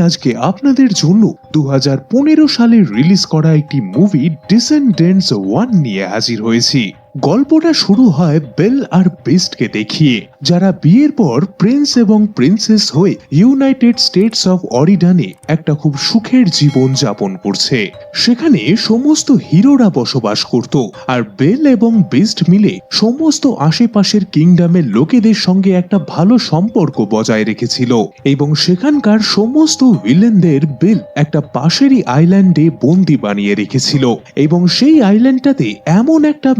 আজকে আপনাদের জন্য দু হাজার পনেরো সালে রিলিজ করা একটি মুভি ডিসেন্ডেন্টস ওয়ান নিয়ে হাজির হয়েছি। গল্পটা শুরু হয় বেল আর বেস্টকে দেখিয়ে, যারা বিয়ের পর প্রিন্স এবং প্রিন্সেস হয়ে ইউনাইটেড স্টেটস অফ অরিডানে একটা খুব সুখের জীবন যাপন করছে। সেখানে সমস্ত হিরোরা বসবাস করত আর বেল এবং বেস্ট মিলে সমস্ত আশেপাশের কিংডমের লোকেদের সঙ্গে একটা ভালো সম্পর্ক বজায় রেখেছিল এবং সেখানকার সমস্ত ভিলেনদের বেল একটা পাশেরই আইল্যান্ডে বন্দি বানিয়ে রেখেছিল এবং সেই আইল্যান্ডটাতে এমন একটা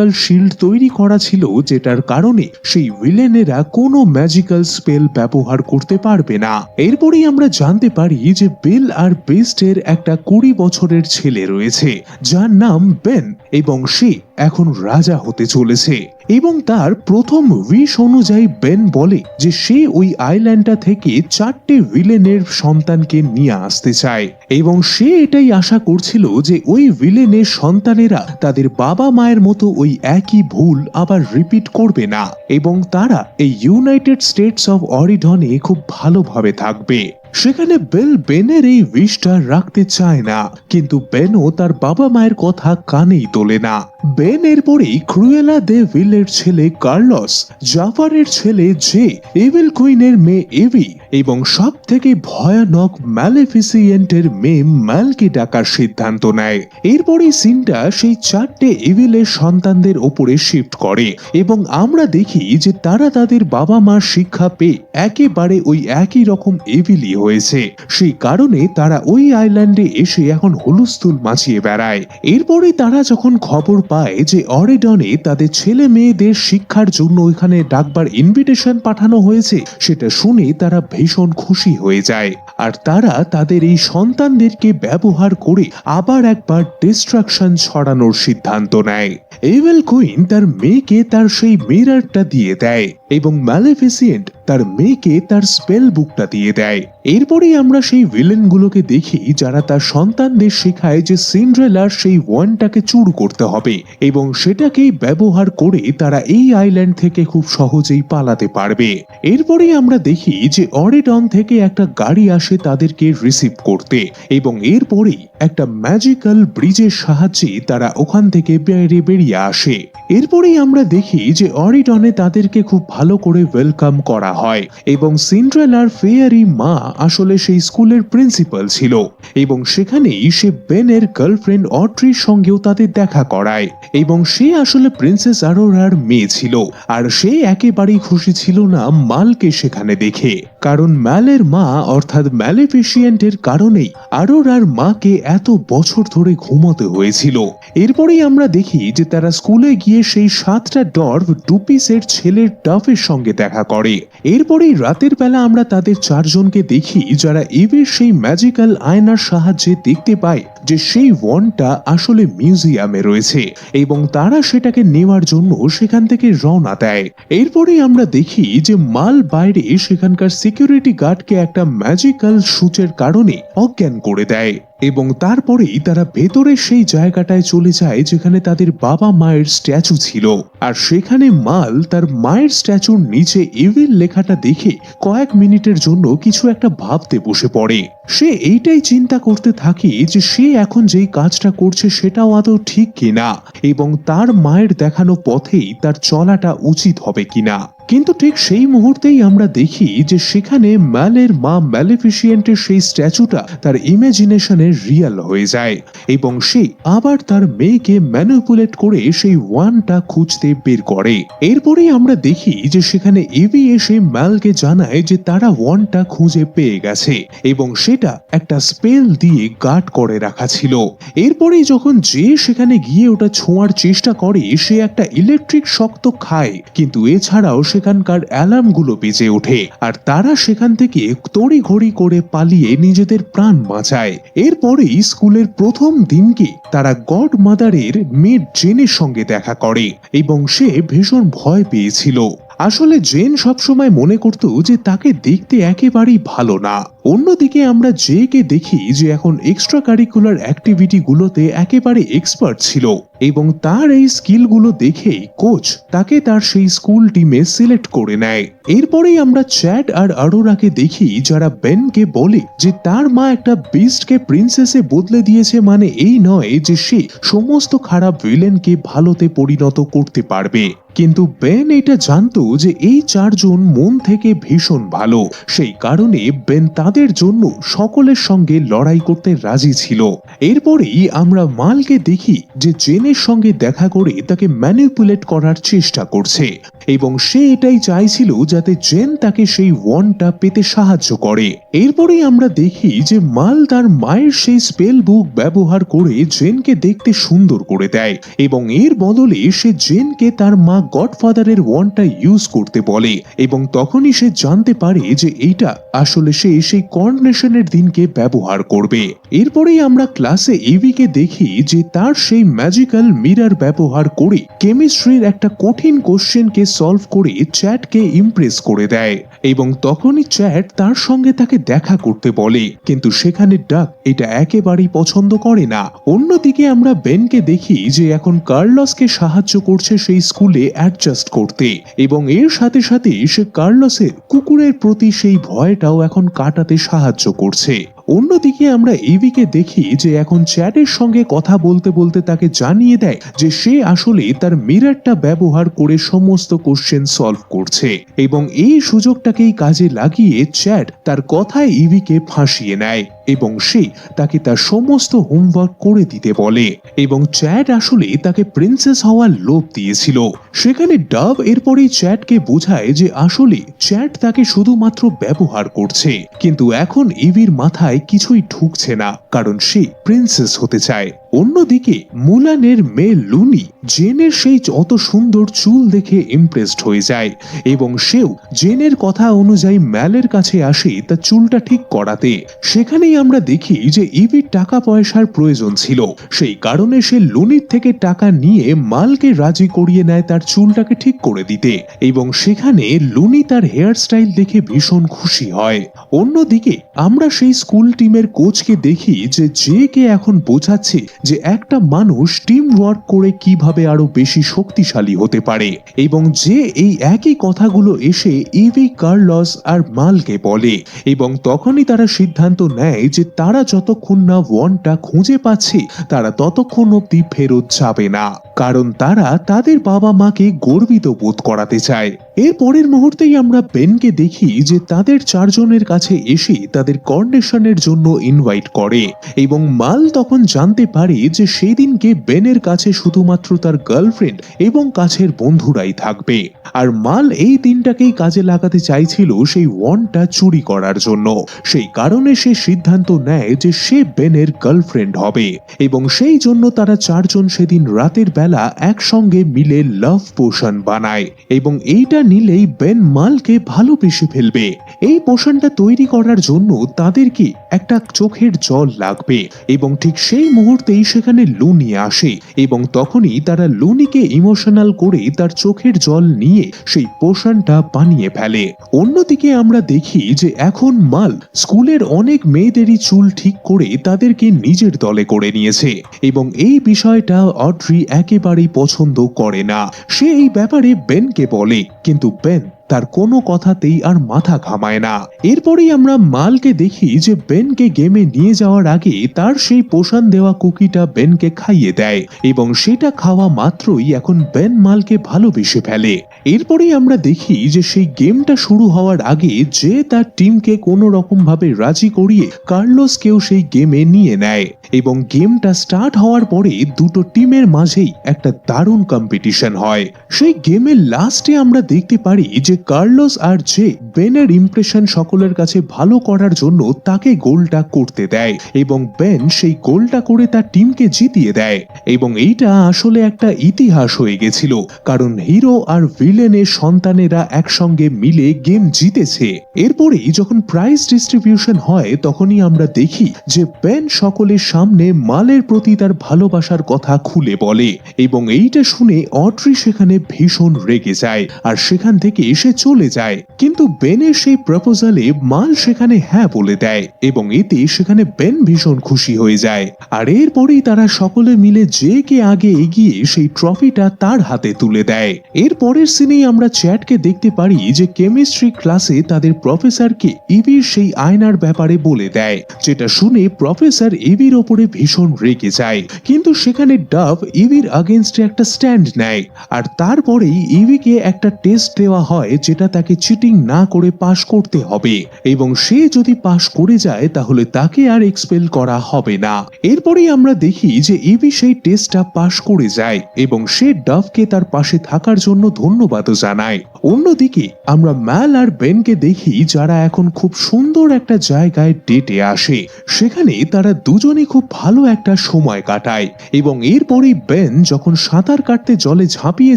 ম্যাজিক্যাল শিল্ড তৈরি করা ছিল যেটার কারণে সেই ভিলেনেরা কোনো ম্যাজিক্যাল স্পেল ব্যবহার করতে পারবে না। এরপরেই আমরা জানতে পারি যে বেল আর বেস্টের একটা কুড়ি বছরের ছেলে রয়েছে, যার নাম বেন এবং সে এখন রাজা হতে চলেছে এবং তার প্রথম উইশ অনুযায়ী বেন বলে যে সে ওই আইল্যান্ডটা থেকে চারটে ভিলেনের সন্তানকে নিয়ে আসতে চায়। এবং সে এটাই আশা করছিল যে ওই ভিলেনের সন্তানেরা তাদের বাবা মায়ের মতো ওই একই ভুল আবার রিপিট করবে না। এবং তারা এই ইউনাইটেড স্টেটস অফ অরিডনে খুব ভালোভাবে থাকবে। সেখানে বেল বেনের এই উইশটা রাখতে চায় না। কিন্তু বেনও তার বাবা মায়ের কথা কানেই তোলে না। বেন এরপরেই ক্রুয়েলা দে ভিলের ছেলে কার্লস, জাফারের ছেলে জে এভিল কুইনের মেয়ে এভি এবং সব থেকে ভয়ানক ম্যালেফিসিয়েন্টের মেয়ে ম্যালকে ডাকার সিদ্ধান্ত নেয়। এরপরই সিনটা সেই চারটে এভিলের সন্তানদের ওপরে শিফট করে এবং আমরা দেখি যে তারা তাদের বাবা মার শিক্ষা পেয়ে একেবারে ওই একই রকম এভিলি হয়েছে। সেই কারণে তারা ওই আইল্যান্ডে এসে এখন হুলুস্থুল মাছিয়ে বেড়ায়। এরপরে তারা যখন খবর পায় যে অরেডনে তাদের ছেলে মেয়েদের শিক্ষার জন্য এখানে ডাকবার ইনভিটেশন পাঠানো হয়েছে, সেটা শুনে তারা ভীষণ খুশি হয়ে যায়। আর তারা তাদের এই সন্তানদেরকে ব্যবহার করে আবার একবার ডিস্ট্রাকশন ছড়ানোর সিদ্ধান্ত নেয়। এভেল কুইন তার মেয়েকে তার সেই মিরারটা দিয়ে দেয় এবং ম্যালেফিসিয়েন্ট তার মেয়েকে তার স্পেল বুকটা দিয়ে দেয়। এরপরেই আমরা সেই ভিলেনগুলোকে দেখি যারা তার সন্তানদের শেখায় যে সিন্ড্রেলার সেই ওয়ানটাকে চুর করতে হবে এবং সেটাকেই ব্যবহার করে তারা এই আইল্যান্ড থেকে খুব সহজেই পালাতে পারবে। এরপরেই আমরা দেখি যে অরেডন থেকে একটা গাড়ি আসে তাদেরকে রিসিভ করতে এবং এরপরেই একটা ম্যাজিক্যাল ব্রিজের সাহায্যে তারা ওখান থেকে বেরিয়ে বেরিয়ে আসে। এরপরেই আমরা দেখি যে অরিডনে তাদেরকে খুব ভালো করে ওয়েলকাম করা হয় এবং সিন্ড্রেলার ফেয়ারি মা আসলে সেই স্কুলের প্রিন্সিপাল ছিল এবং সেখানেই সে বেনের গার্লফ্রেন্ড অট্রির সঙ্গেও তাদের দেখা করায় এবং সে আসলে প্রিন্সেস আরোরার মেয়ে ছিল আর সে একেবারেই খুশি ছিল না মালকে সেখানে দেখে। কারণ ম্যালের মা অর্থাৎ ম্যালেফিসিয়েন্টের কারণেই আরোরার মাকে এত বছর ধরে ঘুমোতে হয়েছিল। এরপরেই আমরা দেখি যে তারা স্কুলে গিয়ে সেই সাতটা ডর্ভ ডুপিসের ছেলের টাফের সঙ্গে দেখা করে। এরপরেই রাতের বেলা আমরা তাদের চারজনকে দেখি যারা ইভের সেই ম্যাজিক্যাল আয়নার সাহায্যে দেখতে পায়। যে সেই ওয়ানটা আসলে মিউজিয়ামে রয়েছে এবং তারা সেটাকে নেওয়ার জন্য সেখান থেকে রওনা দেয়। এরপরেই আমরা দেখি যে মাল বাইরে সেখানকার সিকিউরিটি গার্ডকে একটা ম্যাজিক্যাল সূচের কারণে অজ্ঞান করে দেয় এবং তারপরেই তারা ভেতরে সেই জায়গাটায় চলে যায় যেখানে তাদের বাবা মায়ের স্ট্যাচু ছিল। আর সেখানে মাল তার মায়ের স্ট্যাচুর নিচে এভিল লেখাটা দেখে কয়েক মিনিটের জন্য কিছু একটা ভাবতে বসে পড়ে। সে এইটাই চিন্তা করতে থাকে যে সে এখন যেই কাজটা করছে সেটাও আদৌ ঠিক কিনা? এবং তার মায়ের দেখানো পথেই তার চলাটা উচিত হবে কিনা? কিন্তু ঠিক সেই মুহূর্তেই আমরা দেখি যে সেখানে ম্যালের মা ম্যালিফিসিয়েন্টের সেই স্ট্যাচুটা তার ইমাজিনেশনে রিয়েল হয়ে যায় এবং সে আবার তার মেয়েকে ম্যানিপুলেট করে সেই ওয়ানটা খুঁজতে বের করে। এরপরেই আমরা দেখি যে সেখানে এভি এসে ম্যালকে জানায় যে তারা ওয়ানটা খুঁজে পেয়ে গেছে এবং সেটা একটা স্পেল দিয়ে গার্ড করে রাখা ছিল। এরপরেই যখন যে সেখানে গিয়ে ওটা ছোঁয়ার চেষ্টা করে, সে একটা ইলেকট্রিক শক্ত খায়। কিন্তু এছাড়াও সেখানকার অ্যালার্মগুলো বেজে ওঠে, আর তারা সেখান থেকে তড়িঘড়ি করে পালিয়ে নিজেদের প্রাণ বাঁচায়। এরপরেই স্কুলের প্রথম দিনকে তারা গড মাদারের মেয়ে জেনের সঙ্গে দেখা করে, এবং সে ভীষণ ভয় পেয়েছিল। আসলে জেন সবসময় মনে করত যে তাকে দেখতে একেবারেই ভালো না। অন্যদিকে আমরা জে কে দেখি যে এখন এক্সট্রা কারিকুলার অ্যাক্টিভিটি গুলোতে একেবারে এক্সপার্ট ছিল এবং তার এই স্কিলগুলো দেখেই কোচ তাকে তার সেই স্কুল টিমে সিলেক্ট করে নেয়। এরপরেই আমরা চ্যাট আর আরোরাকে দেখি যারা বেনকে বলে যে তার মা একটা বিস্টকে প্রিন্সেসে বদলে দিয়েছে মানে এই নয় যে সে সমস্ত খারাপ ভিলেনকে ভালোতে পরিণত করতে পারবে। কিন্তু বেন এটা জানতো যে এই চারজন মন থেকে ভীষণ ভালো। সেই কারণে বেন তাদের জন্য সকলের সঙ্গে লড়াই করতে রাজি ছিল। এরপরেই আমরা মালকে দেখি যে জেনের সঙ্গে দেখা করে তাকে ম্যানিপুলেট করার চেষ্টা করছে। এবং সে এটাই চাইছিল যাতে জেন তাকে সেই ওয়ানটা পেতে সাহায্য করে। এরপরেই আমরা দেখি যে মাল তার মায়ের সেই স্পেল বুক ব্যবহার করে জেনকে দেখতে সুন্দর করে দেয়। এবং এর বদলে সে জেনকে তার মা গডফাদারের ওয়ানটা ইউজ করতে বলে এবং তখনই সে জানতে পারে যে এইটা আসলে সে সেই কর্নেশনের দিনকে ব্যবহার করবে। এরপরেই আমরা ক্লাসে এভিকে দেখি যে তার সেই ম্যাজিক্যাল মিরার ব্যবহার করে কেমিস্ট্রির একটা কঠিন কোশ্চেনকে সলভ করে চ্যাটকে ইমপ্রেস করে দেয় এবং তখনই চ্যাট তার সঙ্গে তাকে দেখা করতে বলে। কিন্তু সেখানে ডাক এটা একেবারেই পছন্দ করে না। অন্যদিকে আমরা বেনকে দেখি যে এখন কার্লসকে সাহায্য করছে সেই স্কুলে অ্যাডজাস্ট করতে। এবং এর সাথে সাথে সে কার্লসের কুকুরের প্রতি সেই ভয়টাও এখন কাটাতে সাহায্য করছে। অন্যদিকে আমরা এভিকে দেখি যে এখন চ্যাটের সঙ্গে কথা বলতে বলতে তাকে জানিয়ে দেয় যে সে আসলে তার মিরারটা ব্যবহার করে সমস্ত কোশ্চেন সলভ করছে এবং এই সুযোগটাকেই কাজে লাগিয়ে চ্যাট তার কথায় ইভিকে ফাঁসিয়ে নেয় এবং সে তাকে তার সমস্ত হোমওয়ার্ক করে দিতে বলে এবং চ্যাট আসলে তাকে প্রিন্সেস হওয়ার লোভ দিয়েছিল। সেখানে ডাব এরপরেই চ্যাটকে বোঝায় যে আসলে চ্যাট তাকে শুধুমাত্র ব্যবহার করছে। কিন্তু এখন ইভির মাথায় কিছুই ঢুকছে না কারণ সে প্রিন্সেস হতে চায়। অন্যদিকে, মুলানের মেয়ে লুনি, জেনের সেই অত সুন্দর চুল দেখে ইমপ্রেসড হয়ে যায় এবং সেও জেনের কথা অনুযায়ী ম্যালের কাছে আসে তার চুলটা ঠিক করাতে। সেখানেই আমরা দেখি যে ইভির টাকা পয়সার প্রয়োজন ছিল। সেই কারণে সে লুনির থেকে টাকা নিয়ে মালকে রাজি করিয়ে নেয় তার চুলটাকে ঠিক করে দিতে এবং সেখানে লুনি তার হেয়ার স্টাইল দেখে ভীষণ খুশি হয়। অন্যদিকে, আমরা সেই স্কুল টিমের কোচকে দেখি যে যে কে এখন বোঝাচ্ছে যে একটা মানুষ টিম ওয়ার্ক করে কীভাবে আরও বেশি শক্তিশালী হতে পারে এবং যে এই একই কথাগুলো এসে ইভি কার্লস আর মালকে বলে এবং তখনই তারা সিদ্ধান্ত নেয় যে তারা যতক্ষণ না ওয়ানটা খুঁজে পাচ্ছে, তারা ততক্ষণ অব্দি ফেরত যাবে না। কারণ তারা তাদের বাবা মাকে গর্বিত বোধ করাতে চায়। এর পরের মুহূর্তেই আমরা বেনকে দেখি যে তাদের চারজনের কাছে এসে তাদের কর্নেশনের জন্য ইনভাইট করে এবং মাল তখন জানতে পারে যে সেদিনকে বেনের কাছে শুধুমাত্র তার গার্লফ্রেন্ড এবং কাছের বন্ধুরাই থাকবে। আর মাল এই দিনটাকেই কাজে লাগাতে চাইছিল সেই ওয়ানটা চুরি করার জন্য। সেই কারণে সে সিদ্ধান্ত নেয় যে সে বেনের গার্লফ্রেন্ড হবে এবং সেই জন্য তারা চারজন সেদিন রাতের বেলা একসঙ্গে মিলে লাভ পোশন বানায় এবং এইটা নিলেই বেন মালকে ভালোবেসে ফেলবে। এই পোশনটা তৈরি করার জন্য তাদেরকে একটা চোখের জল লাগবে? এবং ঠিক সেই মুহূর্তেই সেখানে লুনি আসে এবং তখনই তারা লুনিকে ইমোশনাল করে তার চোখের জল নিয়ে সেই পোশনটা বানিয়ে ফেলে। অন্যদিকে আমরা দেখি যে এখন মাল স্কুলের অনেক মেয়েদেরই চুল ঠিক করে তাদেরকে নিজের দলে করে নিয়েছে এবং এই বিষয়টা অড্রি একেবারেই পছন্দ করে না। সে এই ব্যাপারে বেনকে বলে কিন্তু বেন তার কোনো কথাতেই আর মাথা ঘামায় না। এরপরেই আমরা মালকে দেখি যে বেনকে গেমে নিয়ে যাওয়ার আগে তার সেই পোষণ দেওয়া কুকিটা বেনকে খাইয়ে দেয় এবং সেটা খাওয়া মাত্রই এখন বেন মালকে ভালোবেসে ফেলে। এরপরেই আমরা দেখি যে সেই গেমটা শুরু হওয়ার আগে যে তার টিমকে কোনো রকম ভাবে রাজি করিয়ে কার্লোস কার্লোসকেও সেই গেমে নিয়ে নেয় এবং গেমটা স্টার্ট হওয়ার পরে দুটো টিমের মাঝেই একটা দারুণ কম্পিটিশন হয়। সেই গেমের লাস্টে আমরা দেখতে পারি যে কার্লোস আর জে বেনের ইমপ্রেশন সকলের কাছে ভালো করার জন্য তাকে গোলটা করতে দেয় এবং বেন সেই গোলটা করে তার টিমকে জিতিয়ে দেয়। এবং এইটা আসলে একটা ইতিহাস হয়ে গেছিল, কারণ হিরো আর ভিলেনের সন্তানেরা একসঙ্গে মিলে গেম জিতেছে। এরপরেই যখন প্রাইজ ডিস্ট্রিবিউশন হয়, তখনই আমরা দেখি যে বেন সকলের সামনে মালের প্রতি তার ভালোবাসার কথা খুলে বলে। এবং এইটা শুনে অট্রি সেখানে ভীষণ রেগে যায়। আর সেখান থেকে এসে সে চলে যায়। কিন্তু বেনের সেই প্রপোজালে মাল সেখানে হ্যাঁ বলে দেয় এবং এতে সেখানে বেন ভীষণ খুশি হয়ে যায়। আর এরপরেই তারা সকলে মিলে যে কে আগে এগিয়ে সেই ট্রফিটা তার হাতে তুলে দেয়। এর পরের সিনেই আমরা চ্যাটকে দেখতে পারি যে কেমিস্ট্রি ক্লাসে তাদের প্রফেসরকে ইভির সেই আয়নার ব্যাপারে বলে দেয়, যেটা শুনে প্রফেসর ইভির ওপরে ভীষণ রেগে যায়। কিন্তু সেখানে ডাভ ইভির আগেনস্টে একটা স্ট্যান্ড নেয়। আর তারপরেই ইভিকে একটা টেস্ট দেওয়া হয় যেটা তাকে চিটিং না করে পাশ করতে হবে। এবং সে যদি পাশ করে যায়, তাহলে তাকে আর এক্সপেল করা হবে না। এরপরেই আমরা দেখি যে ইভি সেই টেস্টটা পাশ করে যায় এবং সে ডাভকে তার পাশে থাকার জন্য ধন্যবাদও জানায়। অন্যদিকে, আমরা ম্যাল আর বেনকে দেখি যারা এখন খুব সুন্দর একটা জায়গায় ডেটে আসে। সেখানে তারা দুজনে খুব ভালো একটা সময় কাটায়। এবং এরপরেই বেন যখন সাঁতার কাটতে জলে ঝাঁপিয়ে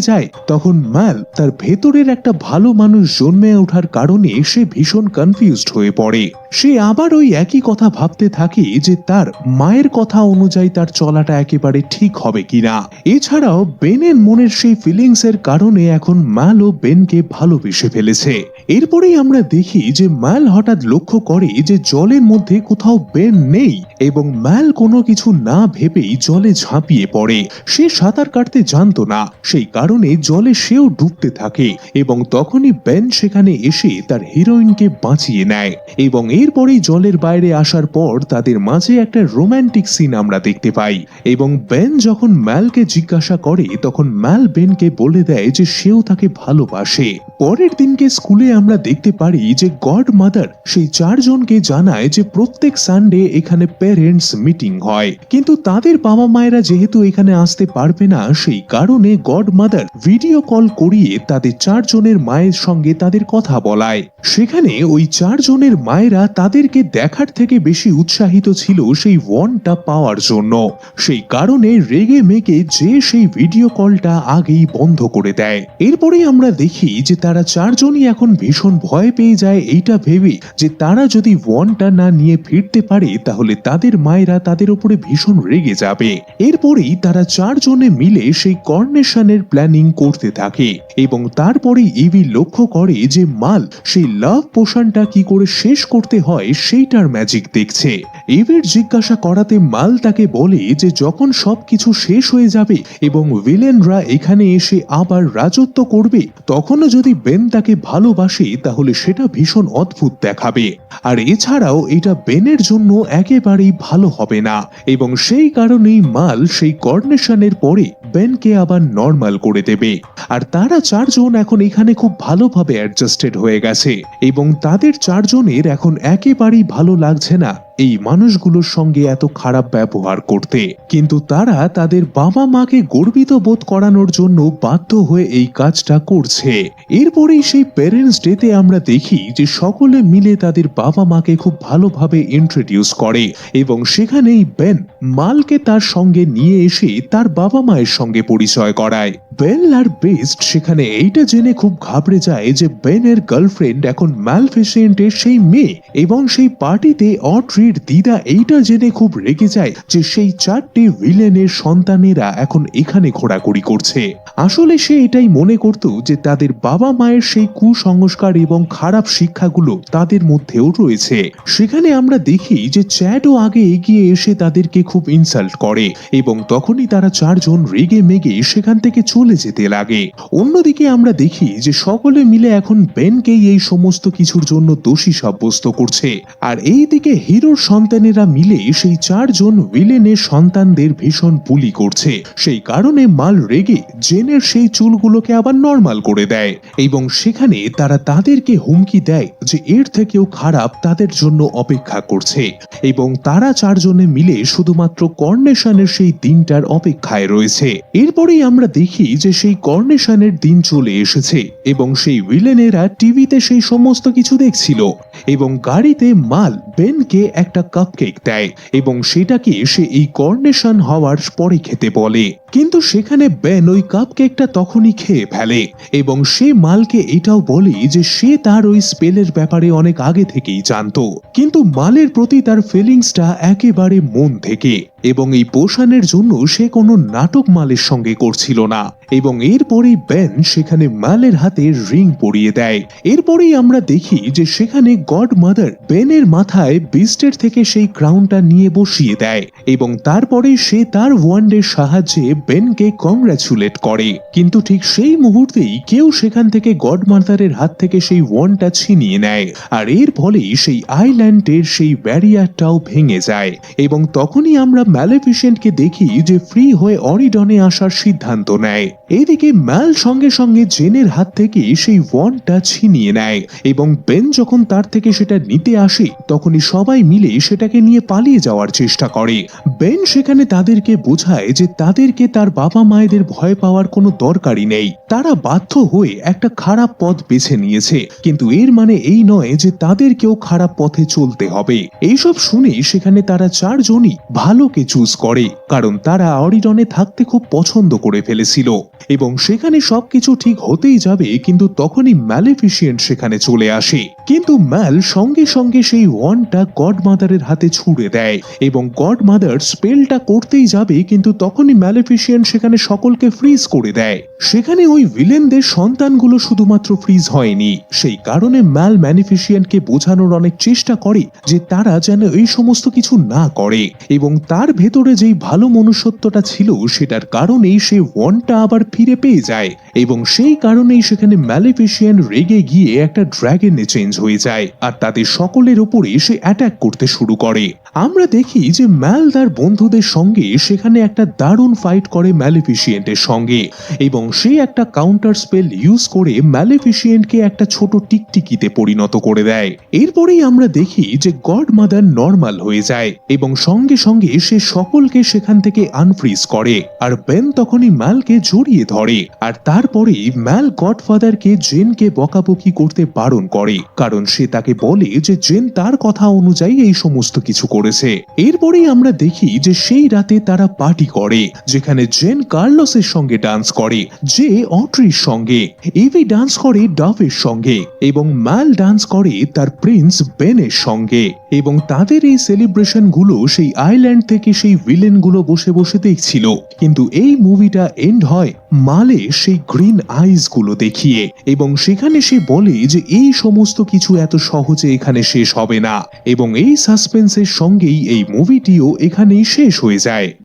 যায়, তখন ম্যাল তার ভেতরের একটা ভালো মানুষ জন্মে ওঠার কারণে সে ভীষণ কনফিউজড হয়ে পড়ে। সে আবার ওই একই কথা ভাবতে থাকে যে তার মায়ের কথা অনুযায়ী তার চলাটা একেবারে ঠিক হবে কিনা। এছাড়াও, বেনের মনের সেই ফিলিংস এর কারণে এখন ম্যালও বেনকে ভালোবেসে ফেলেছে। এরপরেই আমরা দেখি যে ম্যাল হঠাৎ লক্ষ্য করে যে জলের মধ্যে কোথাও বেন নেই এবং ম্যাল কোনো কিছু না ভেবেই জলে ঝাঁপিয়ে পড়ে। সে সাঁতার কাটতে জানতো না, সেই কারণে জলে সেও ডুবতে থাকে এবং তখনই বেন সেখানে এসে তার হিরোইনকে বাঁচিয়ে নেয় এবং এরপরেই জলের বাইরে আসার পর তাদের মাঝে একটা রোমান্টিক সিন আমরা দেখতে পাই এবং বেন যখন ম্যালকে জিজ্ঞাসা করে, তখন ম্যাল বেনকে বলে দেয় যে সেও তাকে ভালোবাসে। পরের দিনকে স্কুলে আমরা দেখতে পারি যে গড মাদার সেই চারজনকে জানায় যে প্রত্যেক সানডে এখানে প্যারেন্টস মিটিং হয়। কিন্তু তাদের বাবা মায়েরা যেহেতু এখানে আসতে পারবে না, সেই কারণে গড মাদার ভিডিও কল করিয়ে তাদের চারজনের মায়ের সঙ্গে তাদের কথা বলায়। সেখানে ওই চারজনের মায়েরা তাদেরকে দেখার থেকে বেশি উৎসাহিত ছিল সেই ওয়ানটা পাওয়ার জন্য। সেই কারণে রেগে মেগে যে সেই ভিডিও কলটা আগেই বন্ধ করে দেয়। এরপরেই আমরা দেখি যে তারা চারজনই এখন ভীষণ ভয় পেয়ে যায় এইটা ভেবে যে তারা যদি ওয়ানটা না নিয়ে ফিরতে পারে, তাহলে তাদের মায়েরা তাদের উপরে ভীষণ রেগে যাবে। এরপরেই তারা চারজনে মিলে সেই কর্নেশনের প্ল্যানিং করতে থাকে এবং তারপরে ইভি লক্ষ্য করে যে মাল সেই লাভ পোশনটা কি করে শেষ করতে হয়, সেইটার ম্যাজিক দেখছে। ইভির জিজ্ঞাসা করাতে মাল তাকে বলে যে যখন সবকিছু শেষ হয়ে যাবে এবং ভিলেনরা এখানে এসে আবার রাজত্ব করবে, তখনও যদি বেন তাকে ভালোবাসে তাহলে সেটা ভীষণ অদ্ভুত দেখাবে। আর এছাড়াও এটা বেনের জন্য একেবারেই ভালো হবে না। এবং সেই কারণেই মাল সেই কর্নেশনের পরে বেনকে আবার নর্মাল করে দেবে। আর তারা চারজন এখন এখানে খুব ভালোভাবে অ্যাডজাস্টেড হয়ে গেছে। এবং তাদের চারজনের এখন একেবারেই ভালো লাগছে না। এই মানুষগুলোর সঙ্গে এত খারাপ ব্যবহার করতে। কিন্তু তারা তাদের বাবা মাকে গর্বিত বোধ করানোর জন্য বাধ্য হয়ে এই কাজটা করছে। এরপরেই সেই প্যারেন্টস ডেতে আমরা দেখি যে সকলে মিলে তাদের বাবা মাকে খুব ভালোভাবে ইন্ট্রোডিউস করে এবং সেখানেই বেন মালকে তার সঙ্গে নিয়ে এসে তার বাবা মায়ের সঙ্গে পরিচয় করায়। বেল আর বেস্ট সেখানে এইটা জেনে খুব ঘাবড়ে যায় যে বেনের গার্লফ্রেন্ড এখন ম্যালফেসেন্টের সেই মেয়ে এবং সেই পার্টিতে অট্রির দিদা এইটা জেনে খুব রেগে যায় যে সেই চারটি ভিলেনের সন্তানেরা এখন এখানে ঘোরাঘুরি করছে। আসলে সে এটাই মনে করত যে তাদের বাবা মায়ের সেই কুসংস্কার এবং খারাপ শিক্ষাগুলো তাদের মধ্যেও রয়েছে। সেখানে আমরা দেখি যে চ্যাটও আগে এগিয়ে এসে তাদেরকে খুব ইনসাল্ট করে এবং তখনই তারা চারজন রেগে মেগে সেখান থেকে চলে যেতে লাগে। অন্যদিকে আমরা দেখি যে সকলে মিলে এখন বেনকেই এই সমস্ত কিছুর জন্য দোষী সাব্যস্ত করছে। আর এই দিকে হিরোর সন্তানেরা মিলে সেই চারজন ভিলেনের সন্তানদের ভীষণ বুলি করছে। সেই কারণে মাল রেগে জেনের সেই চুলগুলোকে আবার নর্মাল করে দেয়। এবং সেখানে তারা তাদেরকে হুমকি দেয় যে এর থেকেও খারাপ তাদের জন্য অপেক্ষা করছে। এবং তারা চারজনে মিলে শুধুমাত্র কর্নেশনের সেই দিনটার অপেক্ষায় রয়েছে। এরপরেই আমরা দেখি যে সেই কর্নেশনের দিন চলে এসেছে এবং সেই ভিলেনেরা টিভিতে সেই সমস্ত কিছু দেখছিল এবং গাড়িতে মাল, বেনকে একটা কাপকেক দেয় এবং সেটাকে সে এই কর্নেশন হওয়ার পরে খেতে বলে। কিন্তু সেখানে বেন ওই কাপকেকটা তখনই খেয়ে ফেলে এবং সে মালকে এটাও বলে যে সে তার ওই স্পেলের ব্যাপারে অনেক আগে থেকেই জানতো। কিন্তু মালের প্রতি তার ফিলিংসটা একেবারে মন থেকে। এবং এই পোষণের জন্য সে কোনো নাটক মালের সঙ্গে করছিল না। এবং এরপরেই বেন সেখানে মালের হাতে রিং পরিয়ে দেয়। এরপরেই আমরা দেখি যে সেখানে গড মাদার বেনের মাথায় বিস্টের থেকে সেই ক্রাউনটা নিয়ে বসিয়ে দেয় এবং তারপরে সে তার ওয়ান্ডের সাহায্যে বেনকে কংগ্রাচুলেট করে। কিন্তু ঠিক সেই মুহূর্তেই কেউ সেখান থেকে গড মাদারের হাত থেকে সেই ওয়ান্ডটা ছিনিয়ে নেয়। আর এর ফলেই সেই আইল্যান্ডের সেই ব্যারিয়ারটাও ভেঙে যায়। এবং তখনই আমরা ম্যালেফিসেন্টকে দেখি যে ফ্রি হয়ে অরিডনে আসার সিদ্ধান্ত নেয়। এদিকে ম্যাল সঙ্গে সঙ্গে জেনের হাত থেকে সেই ওয়ান্ডটা ছিনিয়ে নেয় এবং বেন যখন তার থেকে সেটা নিতে আসে, তখনই সবাই মিলে সেটাকে নিয়ে পালিয়ে যাওয়ার চেষ্টা করে। বেন সেখানে তাদেরকে বোঝায় যে তাদেরকে তার বাবা মায়েদের ভয় পাওয়ার কোনো দরকারই নেই। তারা বাধ্য হয়ে একটা খারাপ পথ বেছে নিয়েছে। কিন্তু এর মানে এই নয় যে তাদেরকেও খারাপ পথে চলতে হবে। এইসব শুনে সেখানে তারা চারজনই ভালোকে চুজ করে, কারণ তারা অরিডনে থাকতে খুব পছন্দ করে ফেলেছিল। এবং সেখানে সবকিছু ঠিক হতেই যাবে, কিন্তু তখনই ম্যালেফিসিয়েন্ট সেখানে চলে আসে। কিন্তু ম্যাল সঙ্গে সঙ্গে সেই ওয়ানটা গড মাদারের হাতে ছুড়ে দেয়, এবং গড মাদার স্পেলটা করতেই যাবে, কিন্তু তখনই ম্যালেফিসিয়েন্ট সেখানে সকলকে ফ্রিজ করে দেয়। সেখানে ওই ভিলেনদের সন্তানগুলো শুধুমাত্র ফ্রিজ হয়নি। সেই কারণে ম্যাল ম্যানিফিসিয়েন্টকে বোঝানোর অনেক চেষ্টা করে, যে তারা যেন এই সমস্ত কিছু না করে, এবং তার ভেতরে যেই ভালো মনুষ্যত্বটা ছিল, সেটার কারণেই সে ওয়ানটা আবার ফিরে পেয়ে যায় এবং সেই কারণেই সেখানে ম্যালিফিসিয়ান রেগে গিয়ে একটা ড্র্যাগনে চেঞ্জ হয়ে যায় আর তাদের সকলের উপরে সে অ্যাটাক করতে শুরু করে। আমরা দেখি যে ম্যাল তার বন্ধুদের সঙ্গে সেখানে একটা দারুণ ফাইট করে ম্যালিফিসিয়েন্টের সঙ্গে এবং সে একটা কাউন্টার স্পেল ইউজ করে ম্যালিফিসিয়েন্টকে একটা ছোট টিকটিকিতে পরিণত করে দেয়। এরপরেই আমরা দেখি যে গড মাদার নর্মাল হয়ে যায় এবং সঙ্গে সঙ্গে সে সকলকে সেখান থেকে আনফ্রিজ করে। আর বেন তখনই ম্যালকে জড়িয়ে ধরে। আর তারপরেই ম্যাল গডফাদারকে জেনকে বকাবকি করতে বারণ করে। কারণ সে তাকে বলে যে জেন তার কথা অনুযায়ী এই সমস্ত কিছু করেছে। এরপরেই আমরা দেখি যে সেই রাতে তারা পার্টি করে, যেখানে জেন কার্লসের সঙ্গে ডান্স করে যে অট্রির সঙ্গে, এভি ডান্স করে ডাভের সঙ্গে, এবং ম্যাল ডান্স করে তার প্রিন্স বেনের সঙ্গে। এবং তাদের এই সেলিব্রেশনগুলো সেই আইল্যান্ড থেকে সেই ভিলেনগুলো বসে বসে দেখছিল। কিন্তু এই মুভিটা এন্ড হয় মালে সেই গ্রিন আইসগুলো দেখিয়ে এবং সেখানে সে বলে যে এই সমস্ত কিছু এত সহজে এখানে শেষ হবে না এবং এই সাসপেন্সের সঙ্গেই এই মুভিটিও এখানেই শেষ হয়ে যায়।